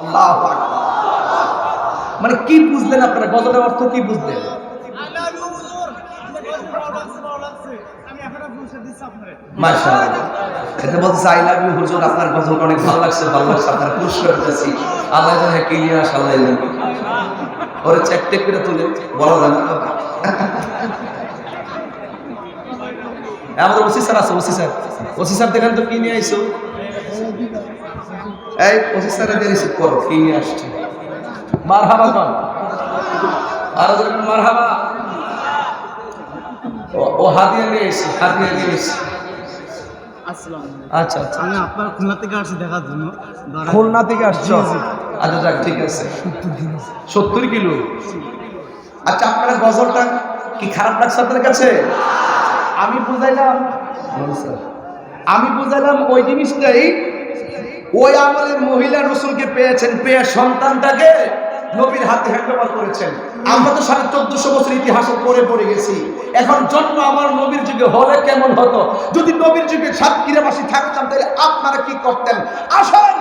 আল্লাহু মানে কি বুঝলেন আপনারা? গজলের অর্থ কি বুঝলেন? আমি এখনও পৌঁছে দিচ্ছি আপনারে। মাশাআল্লাহ। এটা বলতেছে আই লাভ ইউ হুজুর। আপনার গজল অনেক ভালো লাগছে ভালো লাগছে। আপনার পুরস্কার দিতেছি। আল্লাহ জানে কি নিয়ে আল্লাহ ওরে চেক টেক করে তুলে বলা যায় না। আমাদের ওসি স্যার আছে ওসি স্যার। ওসি স্যার দেখেন তো কি নিয়ে আইছো এই পঁচিশ স্যার এদের রিসিভ করো কি আসছে? মার হাবা কন আরও মার হাবা ও- হাদিয়া নিয়ে এসে হাদিয়া নিয়ে এসে। আসসালাম আচ্ছা আচ্ছা। আমি আপনার খুলনা থেকে আসছি দেখার জন্য। খুলনা থেকে আসছো। আচ্ছা যাক ঠিক আছে। সত্তর কিলো। আচ্ছা আপনার গজলটা কি খারাপ লাগছে কাছে? আমি বুঝাইলাম। আমি বুঝাইলাম ওই জিনিসটাই ওই আমলের মহিলা রসুলকে পেয়েছেন, পেয়ে সন্তানটাকে নবীর হাতে হ্যান্ডওভার করেছেন। আমরা তো সাড়ে চোদ্দশো বছর ইতিহাসে পড়ে পড়ে গেছি। এখন জন্ম আমার নবীর যুগে হলে কেমন হতো? যদি নবীর যুগে সাতক্ষীরাবাসী থাকতাম, তাহলে আপনারা কি করতেন? আসেন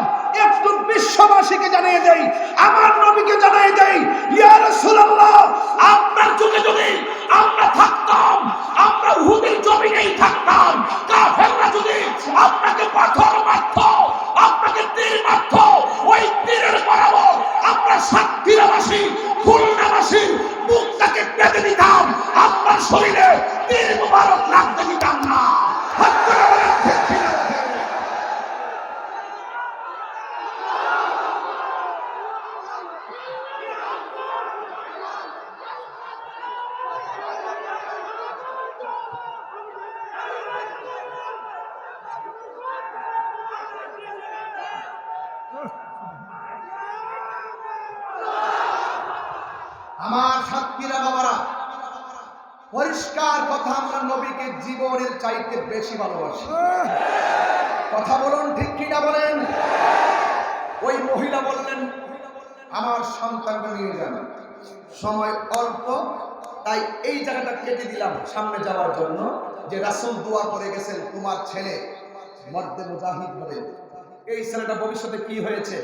একটু বিশ্ববাসীকে জানিয়ে দেই, আমার নবীকে জানিয়ে দেই, ইয়া আপনার যুগে যদি আমরা থাকতাম, আমরা উহুদের জমিনেই থাকতাম, কাফেররা যদি আপনাকে পরিষ্কার কথা আমরা নবীকে জীবনের চাইতে বেশি ভালোবাসি। কথা বলুন ঠিক কিনা বলেন? ওই মহিলা বললেন, আমার সন্তানকে নিয়ে যান। সময় অল্প, তাই এই জায়গাটা কেটে দিলাম সামনে যাওয়ার জন্য যে রাসূল দোয়া করে গেছেন, তোমার ছেলে মর্দে মুজাহিদ হবে। এই ছেলেটা ভবিষ্যতে কি হয়েছে?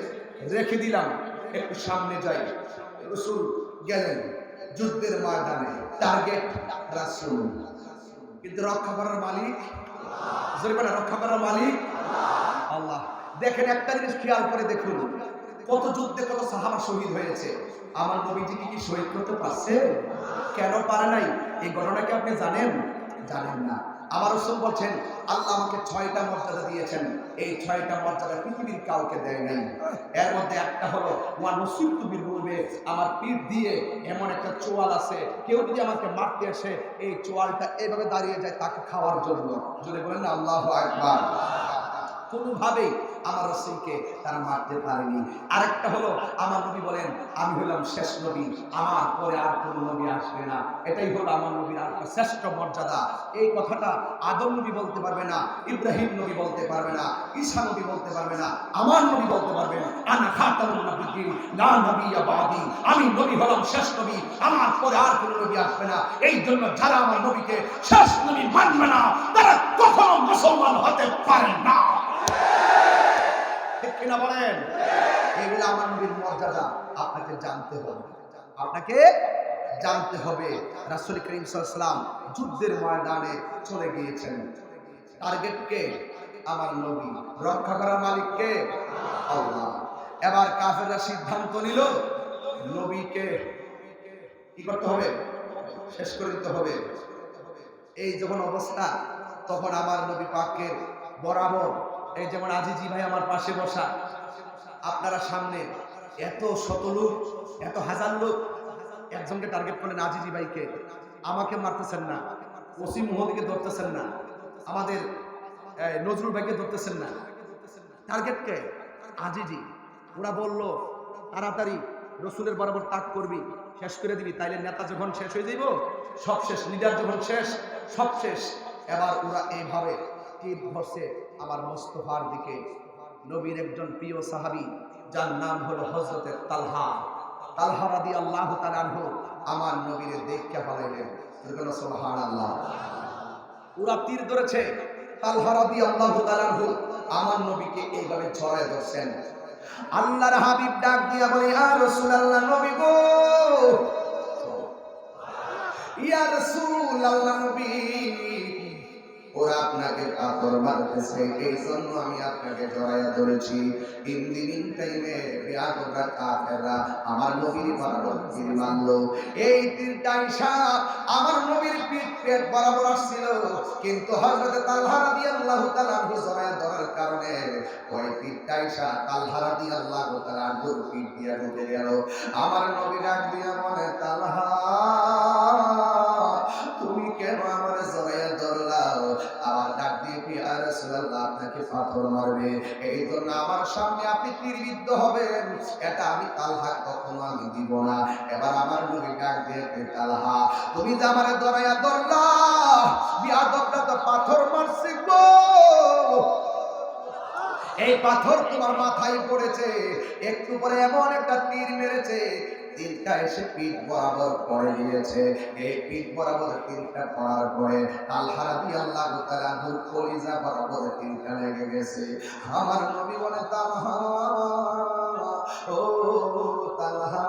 রেখে দিলাম, একটু সামনে যাই। রসুল গেলেন। যুদ্ধের ময়দানে টার্গেট রাসুল কিন্তু রক্ষা করার মালিক? রক্ষা করার মালিক? আল্লাহ। দেখেন, একটা জিনিস খেয়াল করে দেখুন। কত যুদ্ধে কত সাহাবা শহীদ হয়েছে। আমার নবীজিকে কি শহীদ করতে পারছে? কেন পারে নাই? এই ঘটনাকে আপনি জানেন? জানেন না। আমার রসুল বলছেন, আল্লাহ আমাকে ছয়টা মর্যাদা দিয়েছেন। এই ছয়টা মর্যাদা পৃথিবীর কাউকে দেয় নাই। এর মধ্যে একটা হলো, ওয়া নসিব তুবির রূপে আমার পিঠ দিয়ে এমন একটা চোয়াল আছে। কেউ যদি আমাকে মারতে আসে, এই চোয়ালটা এভাবে দাঁড়িয়ে যায় তাকে খাওয়ার জন্য। যদি বলেন আল্লাহ আকবার। কোনোভাবেই আমার রসুলকে তারা মারতে পারেনি। আরেকটা হলো, আমার নবী বলেন, আমি হলাম শেষ নবী, আমার পরে আর কোনো নবী আসবে না। এটাই হলো আমার নবীর আর শ্রেষ্ঠ মর্যাদা। এই কথাটা আদম নবী বলতে পারবে না, ইব্রাহিম নবী বলতে পারবে না, ঈসা নবী বলতে পারবে না, আমার নবী বলতে বাদি। আমি নবী হলাম শেষ নবী, আমার পরে আর কোনো নবী আসবে না। এই জন্য যারা আমার নবীকে শেষ নবী মানবে না, তারা কখনো মুসলমান হতে পারে না। কিনা বলেন? এগুলো আমার নবীর মর্যাদা, আপনাকে জানতে হবে। আপনাকে জানতে হবে, রাসূল করিম যুদ্ধের ময়দানে চলে গিয়েছেন। টার্গেট কে? আমার নবী। রক্ষা করার মালিক কে? আল্লাহ। এবার কাফেররা সিদ্ধান্ত নিল নবীকে কি করতে হবে? শেষ করে দিতে হবে। এই যখন অবস্থা, তখন আমার নবী পাকের বরাবর এই যেমন আজিজি ভাই আমার পাশে বসা, আপনারা সামনে এত শত লোক, এত হাজার লোক, একজনকে টার্গেট করলেন আজিজি ভাইকে। আমাকে মারতেছেন না ওসি মোহদিকে ধরতেছেন না, আমাদের নজরুল ভাইকে ধরতেছেন না। টার্গেটকে আজিজি। ওরা বলল, তাড়াতাড়ি রসুলের বরাবর তাক করবি, শেষ করে দিবি, তাইলে নেতা যখন শেষ হয়ে যাইব, সব শেষ, লিডার যখন শেষ, সব শেষ। এবার ওরা এইভাবে তীর ধরছে আমার মোস্তফার দিকে। নবীর একজন প্রিয় সাহাবি, যার নাম হলো হজরতের তালহা। তালহা রাদি আল্লাহ তালানহু আমার নবীর দেখকে পালাইলেন। সোহান আল্লাহ তীর ধরেছে। তালহা রাদি আল্লাহ আমার নবীকে এইভাবে ছড়ায় ধরছেন। আল্লাহর হাবিব ডাক দিয়া বলে নবী গো! নবী। ওরা আপনাকে মারতেছে। এই জন্য আমি আপনাকে জড়াইয়া ধরেছি। টাইমে কাফেররা আমার নবীর এই আমার নবীর বরাবর আসছিল। কিন্তু তালহা রাদিয়াল্লাহু তাআলা জড়াইয়া ধরার কারণে ওই তালহা রাদিয়াল্লাহু তাআলা পিঠ দিয়া ঢুকে গেল। আমার নবী ডাক দিয়া বলে, তালহা পাথর মারবে। এই জন্য আমার সামনে আপনি নির্বিদ্ধ হবেন। এটা আমি তালহা কখনো আমি দিব না। এবার আমার নবী ডাক দিয়ে তালহা? তুমি যে আমার ধরাইয়া দরলা বিয়াদবটা তো পাথর মারছে গো। এই পাথর তোমার মাথায় পড়েছে, একটু পরে এমন একটা তীর মেরেছে, তীরটা এসে পিঠ বরাবর পড়ে গিয়েছে। এই পিঠ বরাবর তীরটা পড়ার পরে তালহারা দিয়ে আল্লাহ তাআলা নূর কলিজা বরাবর তীরটা লেগে গেছে। আমার নবী বলে, তালহা, ও তালহা,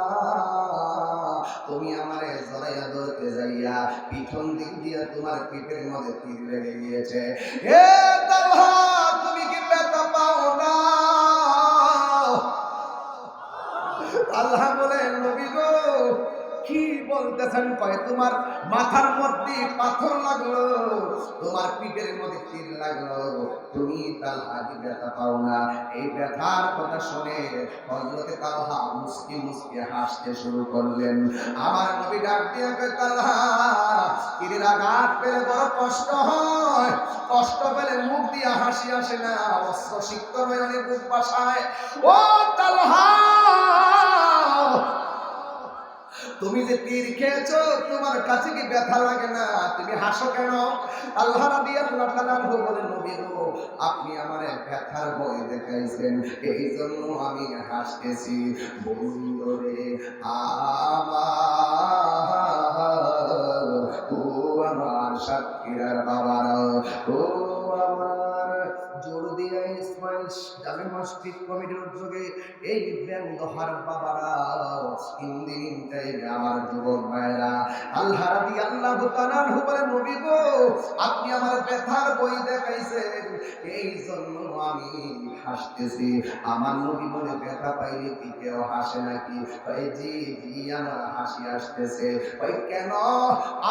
তুমি আমারে জড়াইয়া ধরতে যাইয়া পিছন দিক দিয়া তোমার পিঠের মধ্যে তীর লেগে গিয়েছে। হে তালহা! বলতেছেন, কয়, তোমার মাথার মধ্যে পাথর লাগল, তোমার পিঠের মধ্যে তীর লাগল, তুমি তার আগে ব্যথা পাও না। এই ব্যথার কথা শুনে হজরতে তালহা মুসকি মুসকি হাসতে শুরু করলেন। আমার নবী ডাক দিয়ে তালহা, তীরের আঘাত পেলে বড় কষ্ট হয়। কষ্ট পেলে মুখ দিয়ে হাসি আসে না অস্ত্র সিক্ত নয়নে বুক বাসায়। ও তালহা! তুমি যে তীর খেয়েছো, তোমার কাছে কি ব্যথা লাগে না? তুমি হাসো কেন? আল্লাহ রাবি আল্লাহ তাআলা বলে নবী আপনি আমার ব্যথার বই দেখাইছেন। এই জন্য আমি হাসতেছি। বন্ধুরে, আমার ও আমার সাক্ষীরার বাবারা, ও আমার জোর দিয়া ইসমাইল জামে মসজিদ কমিটির উদ্যোগে এই দিব্যাঙ্গ হার বাবারা ইন্দিন টাইমে আমার যুবক ভাইরা আল্লাহ রাবি আল্লাহ তাআলা বলে নবী গো, আপনি আমার ব্যথার বই দেখাইছেন। এই জন্য আমি হাসতেছি। আমার নবী বলে, ব্যথা পাইলে কি কেউ হাসে নাকি? ওই জি জি, আমার হাসি আসতেছে। ওই কেন?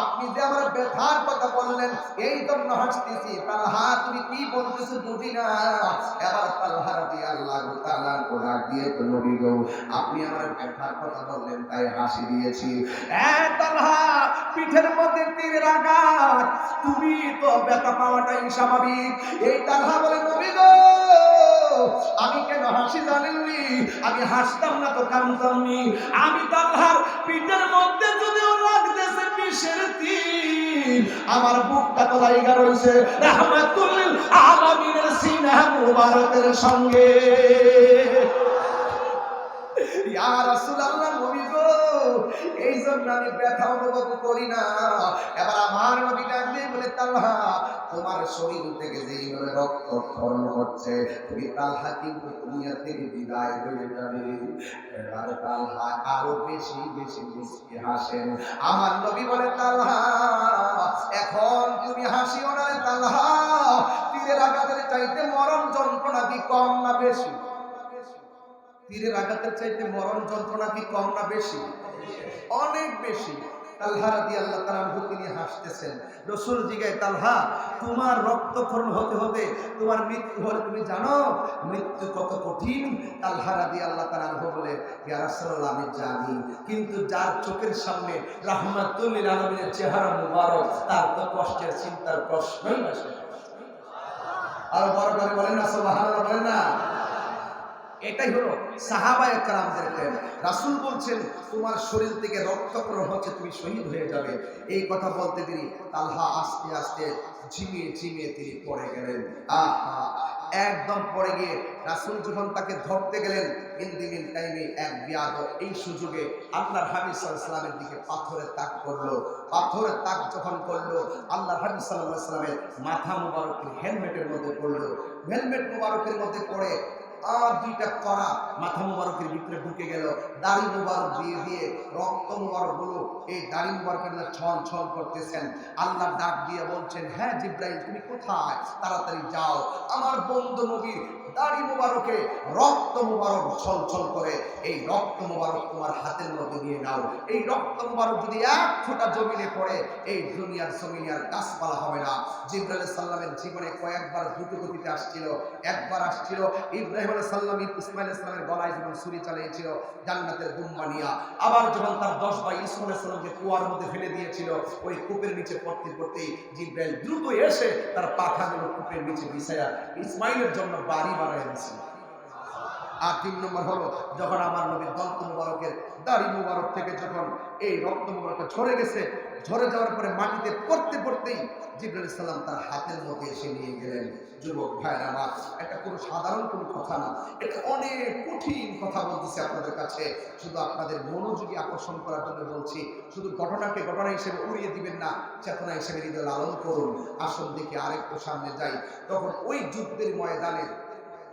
আপনি যে আমার ব্যথার কথা বললেন, এই জন্য হাসতেছি। তালহা, তুমি কি বলতেছো বুঝি না। এবার তালহা রাদি আল্লাহ তাআলা কোরআন দিয়ে তো নবী গো, আপনি আমার ব্যথার কথা বললেন, তাই হাসি দিয়েছি। তালহা, পিঠের মধ্যে তীরের আঘাত। তুমি তো ব্যথা পাওয়াটাই স্বাভাবিক। এই আমি কেন হাসি জানেননি? আমি হাসতাম না তো কামতামনি আমি তালহার পিঠের মধ্যে যদিও লাগতেছে বিষের আমার বুকটা তো লাইগা রয়েছে। রাহমাতুল আলামিনের সিনা মুবারকের সঙ্গে। এই জন্য আমি ব্যথা অনুভব করি না। এবার আমার নবী ডাক বলে তালহা তোমার শরীর থেকে যেইভাবে রক্ত ক্ষরণ হচ্ছে, তুমি তালহা কিন্তু দুনিয়া থেকে বিদায় হয়ে যাবে। তালহা আরও বেশি বেশি মুস্কি হাসেন। আমার নবী বলে, তালহা, এখন তুমি হাসিও না তালহা। তীরের আঘাতের চাইতে মরণ যন্ত্রণা কি কম না বেশি? তীরের আঘাতের চাইতে মরণ যন্ত্রণা কি কম না বেশি? অনেক বেশি। তালহা আল্লাহ তাআলা তিনি হাসতেছেন। রসুল জিগায়, তালহা, তোমার রক্তক্ষরণ হতে হতে তোমার মৃত্যু হলে তুমি জানো, মৃত্যু কত কঠিন? তালহা আল্লাহ তাআলা বলে, ইয়া রাসূলুল্লাহ, আমি জানি। কিন্তু যার চোখের সামনে রাহমাতুল্লিল আলামিনের চেহারা মুবারক, তার তো কষ্টের চিন্তার প্রশ্নই আসে আর বড় করে বলেন না বলেন না। এটাই হলো সাহাবা একরামদের প্রেম। রাসূল বলছেন, তোমার শরীর থেকে রক্তক্ষরণ হচ্ছে তুমি শহীদ হয়ে যাবে। এই কথা বলতে তিনি তালহা আস্তে আস্তে ঝিমিয়ে ঝিমিয়ে তিনি পড়ে গেলেন। আহা! একদম পড়ে গিয়ে রাসুল যখন তাকে ধরতে গেলেন ইন্দিমিন টাইমে এক বিয়াদ। এই সুযোগে আল্লাহর হাবিব সাল্লামের দিকে পাথরের তাক করল। পাথরের তাক যখন করল, আল্লাহর সাল্লাল্লাহু আলাইহি সাল্লামের মাথা মুবারকের হেলমেটের মধ্যে পড়ল। হেলমেট মুবারকের মধ্যে পড়ে আর দুইটা করা। মাথা মুবারকের ভিতরে ঢুকে গেল। দাড়ি মুবারক দিয়ে দিয়ে রক্ত এই দাড়ি মুবারকের মধ্যে ছল ছল করতেছেন। আল্লাহ ডাক দিয়ে বলছেন হ্যাঁ তুমি কোথায়? তাড়াতাড়ি যাও। আমার বন্ধু নবীর দাড়ি মুবারকে রক্ত মুবারক ছল ছল করে। এই রক্ত মুবারক তোমার হাতের মধ্যে দিয়ে নাও। এই রক্ত মুবারক যদি এক ফোঁটা জমিনে পড়ে, এই দুনিয়ার জমিনে আর গাছপালা হবে না। জিব্রাইল সাল্লামের জীবনে কয়েকবার দ্রুত গতিতে আসছিল। একবার আসছিল। ইব্রাহিম সাল্লাম ইসমাইল ইসলামের গলায় যখন চালিয়েছিল, জান্নাতের আবার যখন তার দশ ভাই ইসমাইল কুয়ার মধ্যে ফেলে দিয়েছিল, ওই কূপের নিচে পড়তে জিব্রাইল দ্রুত এসে তার পাখাগুলো কূপের নিচে ইসমাইলের জন্য বাড়ি বানায় দিয়েছিল আর তিন নম্বর হলো, যখন আমার নবীর দন্ত মুবারকের দাড়ি মুবারক থেকে যখন এই রক্ত মুবারক ছড়ে গেছে ঝরে যাওয়ার পরে মাটিতে পড়তে পড়তেই জিব্রাইল সাল্লাম তার হাতের মধ্যে এসে নিয়ে গেলেন। যুবক ভাইয়ের, আমার এটা কোনো সাধারণ কোনো কথা না, এটা অনেক কঠিন কথা বলতেছি আপনাদের কাছে। শুধু আপনাদের মনোযোগী আকর্ষণ করার জন্য বলছি, শুধু ঘটনাকে ঘটনা হিসেবে উড়িয়ে দিবেন না, চেতনা হিসেবে হৃদয় লালন করুন। আসুন দেখে আরেকটু সামনে যাই, তখন ওই যুদ্ধের ময়দানে